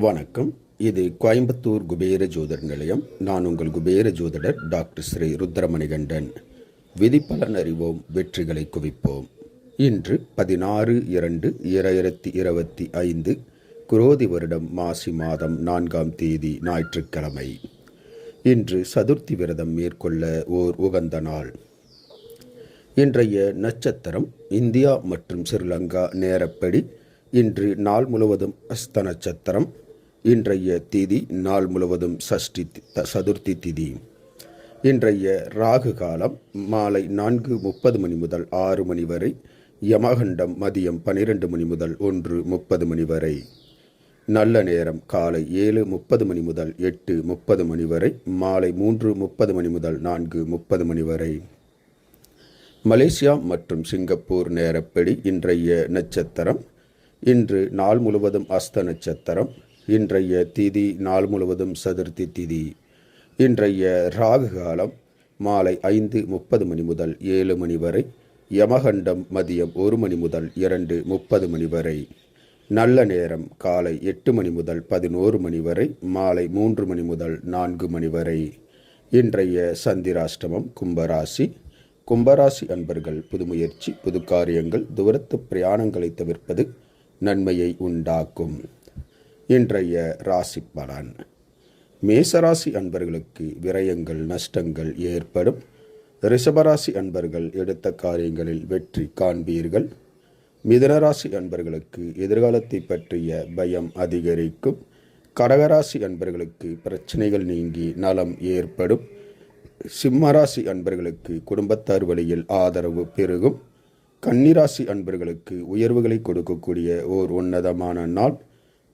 வணக்கம். இது கோயம்புத்தூர் குபேர ஜோதர் நிலையம். நான் உங்கள் குபேர ஜோதிடர் டாக்டர் ஸ்ரீ ருத்ரமணிகண்டன். விதிப்பலன் அறிவோம் வெற்றிகளை குவிப்போம். இன்று பதினாறு இரண்டு இரண்டாயிரத்தி இருபத்தி ஐந்து குரோதி வருடம் மாசி மாதம் நான்காம் தேதி ஞாயிற்றுக்கிழமை. இன்று சதுர்த்தி விரதம் மேற்கொள்ள ஓர் உகந்த நாள். இன்றைய நட்சத்திரம் இந்தியா மற்றும் ஸ்ரீலங்கா நேரப்படி இன்று நாள் முழுவதும் அஸ்த நட்சத்திரம். இன்றைய திதி நாள் முழுவதும் சஷ்டி தி- சதுர்த்தி திதி. இன்றைய ராகு காலம் மாலை நான்கு முப்பது மணி முதல் ஆறு மணி வரை யமகண்டம் மதியம் பனிரெண்டு மணி முதல் ஒன்று முப்பது மணி வரை. நல்ல நேரம் காலை ஏழு முப்பது மணி முதல் எட்டு முப்பது மணி வரை மாலை மூன்று முப்பது மணி முதல் நான்கு முப்பது மணி வரை. மலேசியா மற்றும் சிங்கப்பூர் நேரப்படி இன்றைய நட்சத்திரம் இன்று நாள் முழுவதும் அஸ்த நட்சத்திரம் இன்றைய திதி நாள் முழுவதும் சதுர்த்தி திதி. இன்றைய ராகு காலம் மாலை ஐந்து முப்பது மணி முதல் ஏழு மணி வரை யமகண்டம் மதியம் ஒரு மணி முதல் இரண்டு முப்பது மணி வரை நல்ல நேரம் காலை எட்டு மணி முதல் பதினோரு மணி வரை மாலை மூன்று மணி முதல் நான்கு மணி வரை. இன்றைய சந்திராஷ்டமம் கும்பராசி. கும்பராசி அன்பர்கள் புதுமுயற்சி புது காரியங்கள் தூரத்து பிரயாணங்களை தவிர்ப்பது நன்மையை உண்டாக்கும். இன்றைய ராசி பலன். மேசராசி அன்பர்களுக்கு விரயங்கள் நஷ்டங்கள் ஏற்படும். ரிஷபராசி அன்பர்கள் எடுத்த காரியங்களில் வெற்றி காண்பீர்கள். மிதனராசி அன்பர்களுக்கு எதிர்காலத்தை பற்றிய பயம் அதிகரிக்கும். கடகராசி அன்பர்களுக்கு பிரச்சனைகள் நீங்கி நலம் ஏற்படும். சிம்மராசி அன்பர்களுக்கு குடும்பத்தார் வழியில் ஆதரவு பெருகும். கன்னிராசி அன்பர்களுக்கு உயர்வுகளை கொடுக்கக்கூடிய ஓர் உன்னதமான நாள்.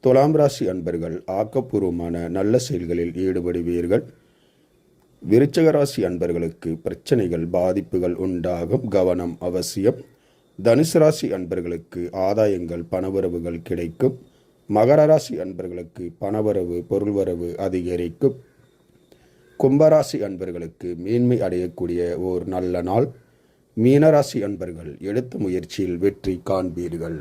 துலாம் ராசி அன்பர்கள் ஆக்கப்பூர்வமான நல்ல செயல்களில் ஈடுபடுவீர்கள். விருச்சக ராசி அன்பர்களுக்கு பிரச்சனைகள் பாதிப்புகள் உண்டாகும் கவனம் அவசியம். தனுசு ராசி அன்பர்களுக்கு ஆதாயங்கள் பணவரவுகள் கிடைக்கும். மகர ராசி அன்பர்களுக்கு பணவரவு பொருள்வரவு அதிகரிக்கும். கும்பராசி அன்பர்களுக்கு மேன்மை அடையக்கூடிய ஓர் நல்ல நாள். மீனராசி அன்பர்கள் எடுத்த முயற்சியில் வெற்றி காண்பீர்கள்.